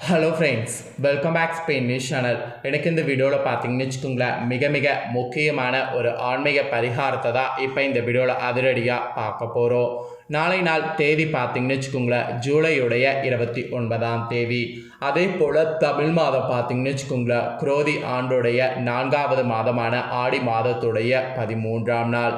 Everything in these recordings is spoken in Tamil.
Hello friends welcome back Spain news channel எனக்கு இந்த வீடியோவில் பார்த்தீங்கன்னு வச்சுக்கோங்களேன் மிக மிக முக்கியமான ஒரு ஆன்மீக பரிகாரத்தை தான் இப்போ இந்த வீடியோவில் அதிரடியாக பார்க்க போகிறோம் நாளை நாள் தேதி பார்த்தீங்கன்னு வச்சுக்கோங்களேன் ஜூலையுடைய இருபத்தி ஒன்பதாம் தேதி. அதே போல் தமிழ் மாதம் பார்த்தீங்கன்னு வச்சுக்கோங்களேன் குரோதி ஆண்டுடைய நான்காவது மாதமான ஆடி மாதத்துடைய பதிமூன்றாம் நாள்.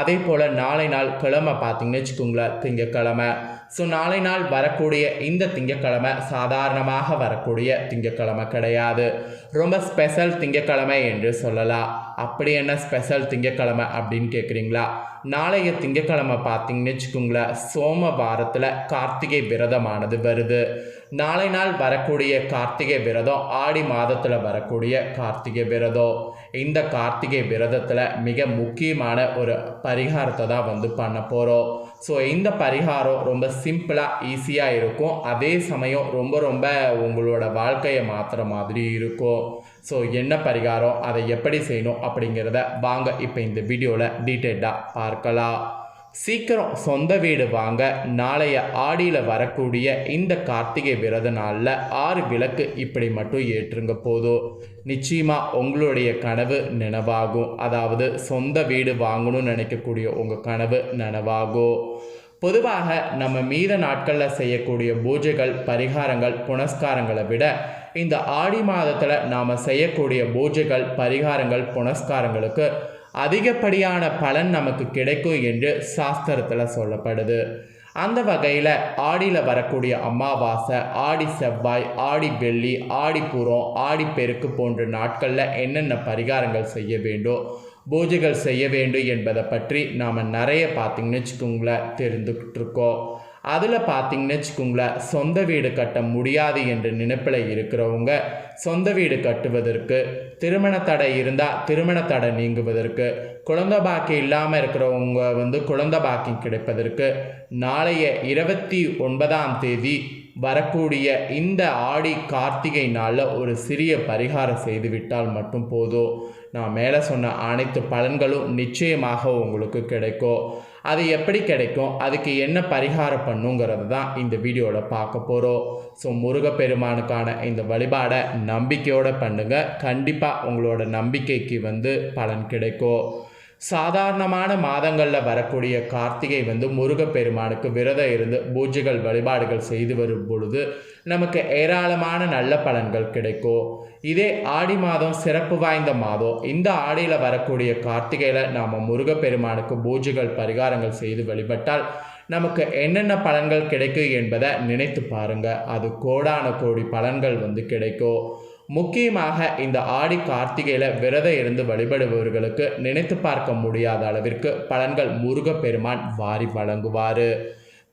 அதே போல் நாளை நாள் கிழமை பார்த்தீங்கன்னு வச்சுக்கோங்களேன் திங்கக்கிழமை ஸோ நாளை நாள் வரக்கூடிய இந்த திங்கக்கிழமை சாதாரணமாக வரக்கூடிய திங்கக்கிழமை கிடையாது. ரொம்ப ஸ்பெஷல் திங்கக்கிழமை என்று சொல்லலாம். அப்படி என்ன ஸ்பெஷல் திங்கக்கிழமை அப்படின்னு கேட்குறீங்களா? நாளைய திங்கக்கிழமை பார்த்தீங்கன்னு வச்சுக்கோங்களேன் சோமவாரத்தில் கார்த்திகை விரதமானது வருது. நாளை நாள் வரக்கூடிய கார்த்திகை விரதம் ஆடி மாதத்தில் வரக்கூடிய கார்த்திகை விரதம். இந்த கார்த்திகை விரதத்தில் மிக முக்கியமான ஒரு பரிகாரத்தை தான் வந்து பண்ண போகிறோம் ஸோ இந்த பரிகாரம் ரொம்ப சிம்பிளாக ஈஸியாக இருக்கும். அதே சமயம் ரொம்ப ரொம்ப உங்களோட வாழ்க்கையை மாற்றுற மாதிரி இருக்கும். ஸோ என்ன பரிகாரம் அதை எப்படி செய்யணும் அப்படிங்கிறத வாங்க. இப்போ இந்த வீடியோவில் டீட்டெயில்டாக பார்க்கலாம். சீக்கிரம் சொந்த வீடு வாங்க நாளைய ஆடியில் வரக்கூடிய இந்த கார்த்திகை விரத நாளில் ஆறு விளக்கு இப்படி மட்டும் ஏற்றுங்க போதும். நிச்சயமாக உங்களுடைய கனவு நினைவாகும். அதாவது சொந்த வீடு வாங்கணும்னு நினைக்கக்கூடிய உங்கள் கனவு நினைவாகும். பொதுவாக நம்ம மீத நாட்களில் செய்யக்கூடிய பூஜைகள் பரிகாரங்கள் புனஸ்காரங்களை விட இந்த ஆடி மாதத்தில் நாம் செய்யக்கூடிய பூஜைகள் பரிகாரங்கள் புனஸ்காரங்களுக்கு அதிகப்படியான பலன் நமக்கு கிடைக்கும் என்று சாஸ்திரத்தில் சொல்லப்படுது. அந்த வகையில் ஆடியில் வரக்கூடிய அமாவாசை ஆடி செவ்வாய் ஆடி வெள்ளி ஆடிப்புறம் ஆடி பெருக்கு போன்ற நாட்களில் என்னென்ன பரிகாரங்கள் செய்ய வேண்டும் பூஜைகள் செய்ய வேண்டும் என்பதை பற்றி நாம் நிறைய பார்த்திங்கன்னு வச்சுக்கோங்களேன் தெரிந்துக்கிட்டு இருக்கோம். அதில் பார்த்தீங்கன்னு வச்சுக்கோங்களேன் சொந்த வீடு கட்ட முடியாது என்ற நினைப்பில் இருக்கிறவங்க சொந்த வீடு கட்டுவதற்கு திருமண தடை இருந்தால் திருமண தடை நீங்குவதற்கு குழந்த பாக்கி இல்லாமல் இருக்கிறவங்க வந்து குழந்த பாக்கியம் கிடைப்பதற்கு நாளைய இருபத்தி ஒன்பதாம் தேதி வரக்கூடிய இந்த ஆடி கார்த்திகை நாளில் ஒரு சிறிய பரிகாரம் செய்துவிட்டால் மட்டும் போதும். நான் மேலே சொன்ன அனைத்து பலன்களும் நிச்சயமாக உங்களுக்கு கிடைக்கும். அது எப்படி கிடைக்கும்? அதுக்கு என்ன பரிகாரம் பண்ணுங்கிறது தான் இந்த வீடியோவில் பார்க்க போகிறோம் ஸோ முருகப்பெருமானுக்கான இந்த வழிபாடை நம்பிக்கையோடு பண்ணுங்கள் கண்டிப்பாக உங்களோட நம்பிக்கைக்கு வந்து பலன் கிடைக்கும். சாதாரணமான மாதங்களில் வரக்கூடிய கார்த்திகை வந்து முருகப்பெருமானுக்கு விரதம் இருந்து பூஜைகள் வழிபாடுகள் செய்து வரும் பொழுது நமக்கு ஏராளமான நல்ல பலன்கள் கிடைக்கும். இதே ஆடி மாதம் சிறப்பு வாய்ந்த மாதம். இந்த ஆடியில் வரக்கூடிய கார்த்திகையில் நாம் முருகப்பெருமானுக்கு பூஜைகள் பரிகாரங்கள் செய்து வழிபட்டால் நமக்கு என்னென்ன பலன்கள் கிடைக்கும் என்பதை நினைத்து பாருங்கள் அது கோடான கோடி பலன்கள் வந்து கிடைக்கும். முக்கியமாக இந்த ஆடி கார்த்திகையில் விரதம் இருந்து வழிபடுபவர்களுக்கு நினைத்து பார்க்க முடியாத அளவிற்கு பலன்கள் முருகப்பெருமான் வாரி வழங்குவார்.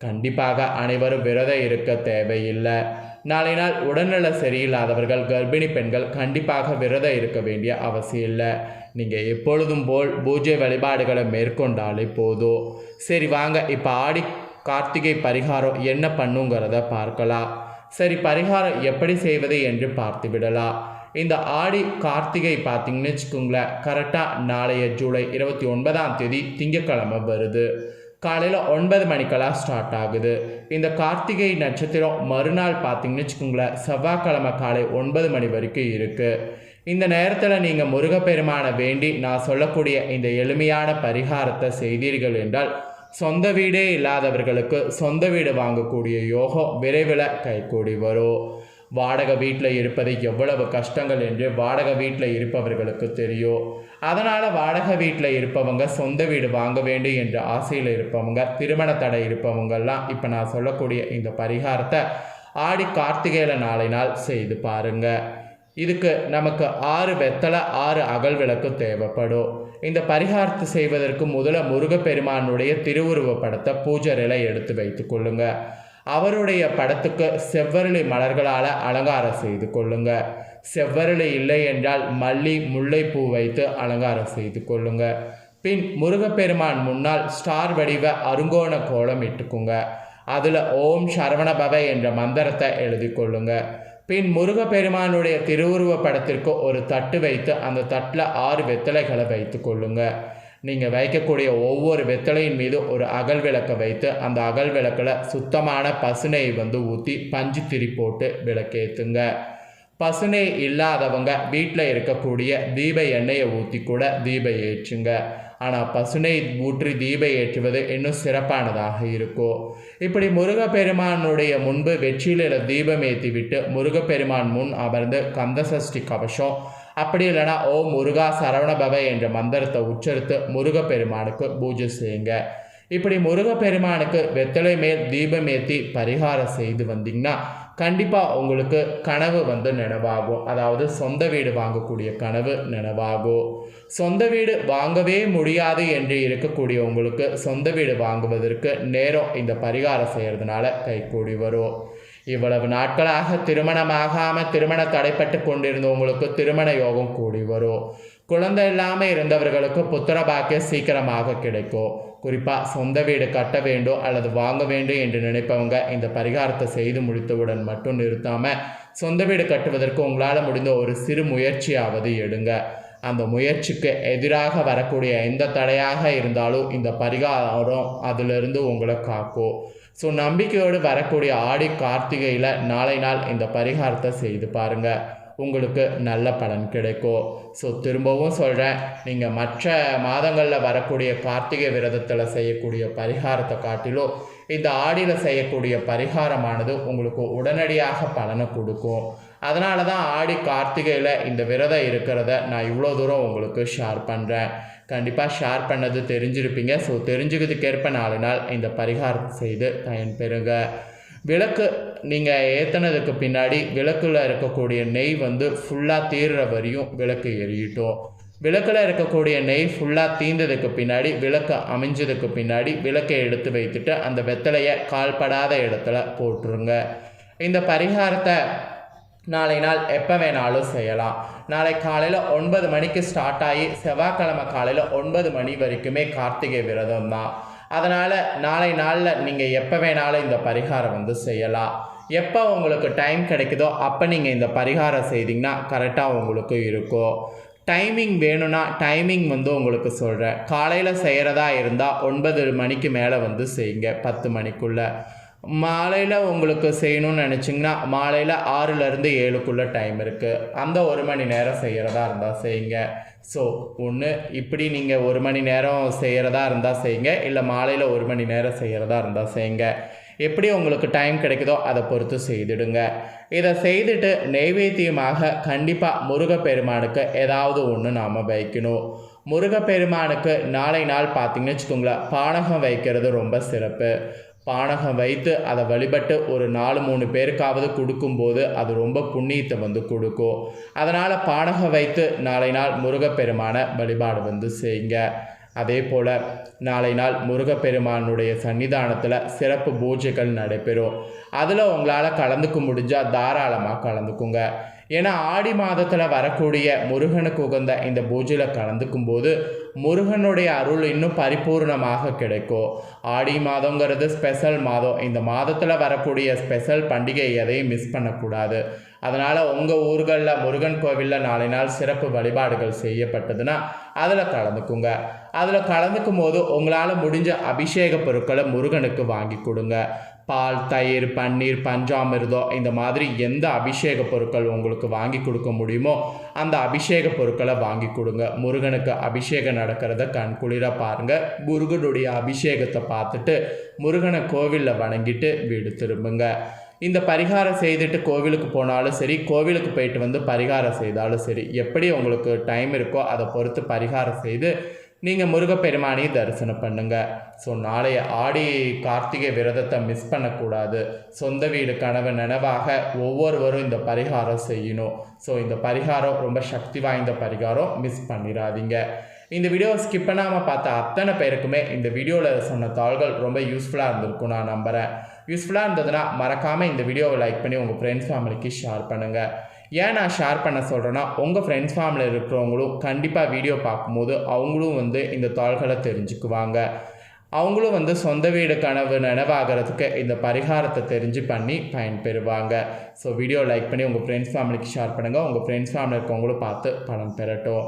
கண்டிப்பாக அனைவரும் விரதம் இருக்க தேவையில்லை. நாளை நாள் உடல்நல சரியில்லாதவர்கள் கர்ப்பிணி பெண்கள் கண்டிப்பாக விரதம் இருக்க வேண்டிய அவசியம் இல்லை. நீங்கள் எப்பொழுதும் போல் பூஜை வழிபாடுகளை மேற்கொண்டாலே போதும். சரி வாங்க இப்போ ஆடி கார்த்திகை பரிகாரம் என்ன பண்ணுங்கிறத பார்க்கலாம். சரி பரிகாரம் எப்படி செய்வது என்று பார்த்து விடலாம் இந்த ஆடி கார்த்திகை பார்த்தீங்கன்னு வச்சுக்கோங்களேன் கரெக்டாக நாளைய ஜூலை இருபத்தி ஒன்பதாம் தேதி திங்கக்கிழமை வருது. காலையில் ஒன்பது மணிக்கெல்லாம் ஸ்டார்ட் ஆகுது. இந்த கார்த்திகை நட்சத்திரம் மறுநாள் பார்த்தீங்கன்னு வச்சுக்கோங்களேன் செவ்வாய்க்கிழமை காலை ஒன்பது மணி வரைக்கும் இருக்குது இந்த நேரத்தில் நீங்கள் முருகப்பெருமானை வேண்டி நான் சொல்லக்கூடிய இந்த எளிமையான பரிகாரத்தை செய்தீர்கள் என்றால் சொந்த வீடே இல்லாதவர்களுக்கு சொந்த வீடு வாங்கக்கூடிய யோகம் விரைவில் கைகூடி வரும். வாடகை வீட்டில் இருப்பது எவ்வளவு கஷ்டங்கள் என்று வாடகை வீட்டில் இருப்பவர்களுக்கு தெரியும். அதனால் வாடகை வீட்டில் இருப்பவங்க சொந்த வீடு வாங்க வேண்டும் என்ற ஆசையில் இருப்பவங்க திருமண தடை இருப்பவங்கெல்லாம் இப்போ நான் சொல்லக்கூடிய இந்த பரிகாரத்தை ஆடி கார்த்திகையில் நாளை நாள் செய்து பாருங்கள் இதுக்கு நமக்கு ஆறு வெத்தலை ஆறு அகல் விளக்கு தேவைப்படும். இந்த பரிகாரத்தை செய்வதற்கு முதல முருகப்பெருமானுடைய திருவுருவ படத்தை பூஜரையில் எடுத்து வைத்து கொள்ளுங்க. அவருடைய படத்துக்கு செவ்வரளி மலர்களால் அலங்காரம் செய்து கொள்ளுங்க. செவ்வரளி இல்லை என்றால் மல்லி முல்லைப்பூ வைத்து அலங்காரம் செய்து கொள்ளுங்க. பின் முருகப்பெருமான் முன்னால் ஸ்டார் வடிவ அருங்கோண கோலம் இட்டுக்குங்க. அதில் ஓம் சரவணபவ என்ற மந்திரத்தை எழுதி கொள்ளுங்கள் பின் முருகப்பெருமானுடைய திருவுருவ படத்திற்கு ஒரு தட்டு வைத்து அந்த தட்டில் ஆறு வெத்தலைகளை வைத்து கொள்ளுங்க. நீங்கள் வைக்கக்கூடிய ஒவ்வொரு வெத்தலையின் மீது ஒரு அகல் விளக்கை வைத்து அந்த அகல் விளக்கில் சுத்தமான பசுனையை வந்து ஊற்றி பஞ்சு திரி போட்டு விளக்கேற்றுங்க பசுனை இல்லாதவங்க வீட்டில் இருக்கக்கூடிய தீப எண்ணெயை ஊற்றி கூட தீபம் ஏற்றுங்க. ஆனால் பசுனை ஊற்றி தீபம் ஏற்றுவது இன்னும் சிறப்பானதாக இருக்கும் இப்படி முருகப்பெருமானுடைய முன்பு வெற்றியில தீபம் ஏற்றி விட்டு முருகப்பெருமான் முன் அமர்ந்து கந்தசஷ்டி கவசம். அப்படி இல்லைனா ஓ முருகா சரவணபவ என்ற மந்திரத்தை உச்சரித்து முருகப்பெருமானுக்கு பூஜை செய்யுங்க. இப்படி முருகப்பெருமானுக்கு வெத்தலை மேல் தீபம் ஏற்றி பரிகாரம் செய்து வந்தீங்கன்னா கண்டிப்பாக உங்களுக்கு கனவு வந்து நினைவாகும். அதாவது சொந்த வீடு வாங்கக்கூடிய கனவு நினைவாகும். சொந்த வீடு வாங்கவே முடியாது என்று இருக்கக்கூடிய உங்களுக்கு சொந்த வீடு வாங்குவதற்கு நேரம் இந்த பரிகாரம் செய்கிறதுனால கைகூடி வரும். இவ்வளவு நாட்களாக திருமணமாகாமல் திருமண தடைப்பட்டு கொண்டிருந்தவங்களுக்கு திருமண யோகம் கூடி வரும். குழந்தை இல்லாமல் இருந்தவர்களுக்கு புத்திர பாக்கியம் சீக்கிரமாக கிடைக்கும். குறிப்பாக சொந்த வீடு கட்ட வேண்டும் அல்லது வாங்க வேண்டும் என்று நினைப்பவங்க இந்த பரிகாரத்தை செய்து முடித்தவுடன் மட்டும் நிறுத்தாமல் சொந்த வீடு கட்டுவதற்கு உங்களால் முடிந்த ஒரு சிறு முயற்சியாவது எடுங்க. அந்த முயற்சிக்கு எதிராக வரக்கூடிய எந்த தடையாக இருந்தாலும் இந்த பரிகாரம் அதிலிருந்து உங்களை காக்கும் ஸோ நம்பிக்கையோடு வரக்கூடிய ஆடி கார்த்திகையில் நாளை நாள் இந்த பரிகாரத்தை செய்து பாருங்கள் உங்களுக்கு நல்ல பலன் கிடைக்கும். ஸோ திரும்பவும் சொல்கிறேன் நீங்கள் மற்ற மாதங்களில் வரக்கூடிய கார்த்திகை விரதத்தில் செய்யக்கூடிய பரிகாரத்தை காட்டிலும் இந்த ஆடியில் செய்யக்கூடிய பரிகாரமானது உங்களுக்கு உடனடியாக பலனை கொடுக்கும். அதனால தான் ஆடி கார்த்திகையில் இந்த விரதம் இருக்கிறத நான் இவ்வளோ தூரம் உங்களுக்கு ஷேர் பண்ணுறேன் கண்டிப்பாக ஷேர் பண்ணது தெரிஞ்சிருப்பீங்க. ஸோ தெரிஞ்சுக்கிறதுக்கேற்ப நாலு நாள் இந்த பரிகாரம் செய்து பயன்பெறுங்க. விளக்கு நீங்கள் ஏற்றினதுக்கு பின்னாடி விளக்கில் இருக்கக்கூடிய நெய் வந்து ஃபுல்லாக தீர்ற வரையும் விளக்கு எரியட்டும். விளக்கில் இருக்கக்கூடிய நெய் ஃபுல்லாக தீர்ந்ததுக்கு பின்னாடி விளக்கு அமைஞ்சதுக்கு பின்னாடி விளக்கை எடுத்து வைத்துட்டு அந்த வெத்தலையை கால்படாத இடத்துல போட்டுருங்க. இந்த பரிகாரத்தை நாளை நாள் எப்போ வேணாலும் செய்யலாம். நாளை காலையில் ஒன்பது மணிக்கு ஸ்டார்ட் ஆகி செவ்வாய்க்கிழமை காலையில் ஒன்பது மணி வரைக்குமே கார்த்திகை விரதம் தான் அதனால் நாளை நாளில் நீங்கள் எப்போ வேணாலும் இந்த பரிகாரம் வந்து செய்யலாம். எப்போ உங்களுக்கு டைம் கிடைக்குதோ அப்போ நீங்கள் இந்த பரிகாரம் செய்தீங்கன்னா கரெக்டாக உங்களுக்கு இருக்கும். டைமிங் வேணும்னா டைமிங் வந்து உங்களுக்கு சொல்கிறேன் காலையில் செய்கிறதா இருந்தால் ஒன்பது மணிக்கு மேலே வந்து செய்யுங்க பத்து மணிக்குள்ளே. மாலையில் உங்களுக்கு செய்யணும்னு நினச்சிங்கன்னா மாலையில் ஆறுலேருந்து ஏழுக்குள்ளே டைம் இருக்குது அந்த ஒரு மணி நேரம் செய்கிறதா இருந்தால் செய்யுங்க. ஸோ ஒன்று இப்படி நீங்கள் ஒரு மணி நேரம் செய்கிறதா இருந்தால் செய்யுங்க. இல்லை மாலையில் ஒரு மணி நேரம் செய்கிறதா இருந்தால் செய்யுங்க. எப்படி உங்களுக்கு டைம் கிடைக்குதோ அதை பொறுத்து செய்திடுங்க. இதை செய்துட்டு நெய்வேத்தியமாக கண்டிப்பாக முருகப்பெருமானுக்கு ஏதாவது ஒன்று நாம் வைக்கணும். முருகப்பெருமானுக்கு நாளை நாள் பார்த்திங்கன்னு வச்சுக்கோங்களேன் பானகம் வைக்கிறது ரொம்ப சிறப்பு. பானகம் வைத்து அதை வழிபட்டு ஒரு நாலு மூணு பேருக்காவது கொடுக்கும்போது அது ரொம்ப புண்ணியத்தை வந்து கொடுக்கும். அதனால் பானகம் வைத்து நாளை நாள் முருகப்பெருமான வழிபாடு வந்து செய்யுங்க. அதே போல் நாளை நாள் முருகப்பெருமானுடைய சன்னிதானத்தில் சிறப்பு பூஜைகள் நடைபெறும். அதில் உங்களால் கலந்துக்க முடிஞ்சால் தாராளமாக கலந்துக்குங்க. ஏன்னா ஆடி மாதத்தில் வரக்கூடிய முருகனுக்கு உகந்த இந்த பூஜையில் கலந்துக்கும் போது முருகனுடைய அருள் இன்னும் பரிபூர்ணமாக கிடைக்கும். ஆடி மாதங்கிறது ஸ்பெஷல் மாதம். இந்த மாதத்தில் வரக்கூடிய ஸ்பெஷல் பண்டிகை எதையும் மிஸ் பண்ணக்கூடாது. அதனால் உங்கள் ஊர்களில் முருகன் கோவிலில் நாளை நாள் சிறப்பு வழிபாடுகள் செய்யப்பட்டதுன்னா அதில் கலந்துக்குங்க. அதில் கலந்துக்கும் போது உங்களால் முடிஞ்ச அபிஷேக பொருட்களை முருகனுக்கு வாங்கி கொடுங்க. பால் தயிர் பன்னீர் பஞ்சாமிர்தம் இந்த மாதிரி எந்த அபிஷேக பொருட்கள் உங்களுக்கு வாங்கி கொடுக்க முடியுமோ அந்த அபிஷேக பொருட்களை வாங்கி கொடுங்க. முருகனுக்கு அபிஷேகம் நடக்கிறத கண் குளிர பாருங்கள் முருகனுடைய அபிஷேகத்தை பார்த்துட்டு முருகனை கோவிலில் வணங்கிட்டு வீடு திரும்புங்க. இந்த பரிகாரம் செய்துட்டு கோவிலுக்கு போனாலும் சரி கோவிலுக்கு போயிட்டு வந்து பரிகாரம் செய்தாலும் சரி எப்படி உங்களுக்கு டைம் இருக்கோ அதை பொறுத்து பரிகாரம் செய்து நீங்கள் முருகப்பெருமானையும் தரிசனம் பண்ணுங்கள் ஸோ நாளைய ஆடி கார்த்திகை விரதத்தை மிஸ் பண்ணக்கூடாது. சொந்த வீடு கனவு நினைவாக ஒவ்வொருவரும் இந்த பரிகாரம் செய்யணும். ஸோ இந்த பரிகாரம் ரொம்ப சக்தி வாய்ந்த பரிகாரம் மிஸ் பண்ணிடாதீங்க இந்த வீடியோ ஸ்கிப் பண்ணாமல் பார்த்த அத்தனை பேருக்குமே இந்த வீடியோவில் சொன்ன தாள்கள் ரொம்ப யூஸ்ஃபுல்லாக இருந்திருக்கும் நான் நம்புகிறேன் யூஸ்ஃபுல்லாக இருந்ததுன்னா மறக்காமல் இந்த வீடியோவை லைக் பண்ணி உங்கள் ஃப்ரெண்ட்ஸ் ஃபேமிலிக்கு ஷேர் பண்ணுங்கள் ஏன் நான் ஷேர் பண்ண சொல்கிறேன்னா உங்கள் ஃப்ரெண்ட்ஸ் ஃபேமிலியில் இருக்கிறவங்களும் கண்டிப்பாக வீடியோ பார்க்கும்போது அவங்களும் வந்து இந்த தாள்களை தெரிஞ்சுக்குவாங்க. அவங்களும் வந்து சொந்த வீடு கனவு நினைவாகிறதுக்கு இந்த பரிகாரத்தை தெரிஞ்சு பண்ணி பயன்பெறுவாங்க. ஸோ வீடியோ லைக் பண்ணி உங்கள் ஃப்ரெண்ட்ஸ் ஃபேமிலிக்கு ஷேர் பண்ணுங்கள் உங்கள் ஃப்ரெண்ட்ஸ் ஃபேமிலி இருக்கவங்களும் பார்த்து பலன் பெறட்டும்.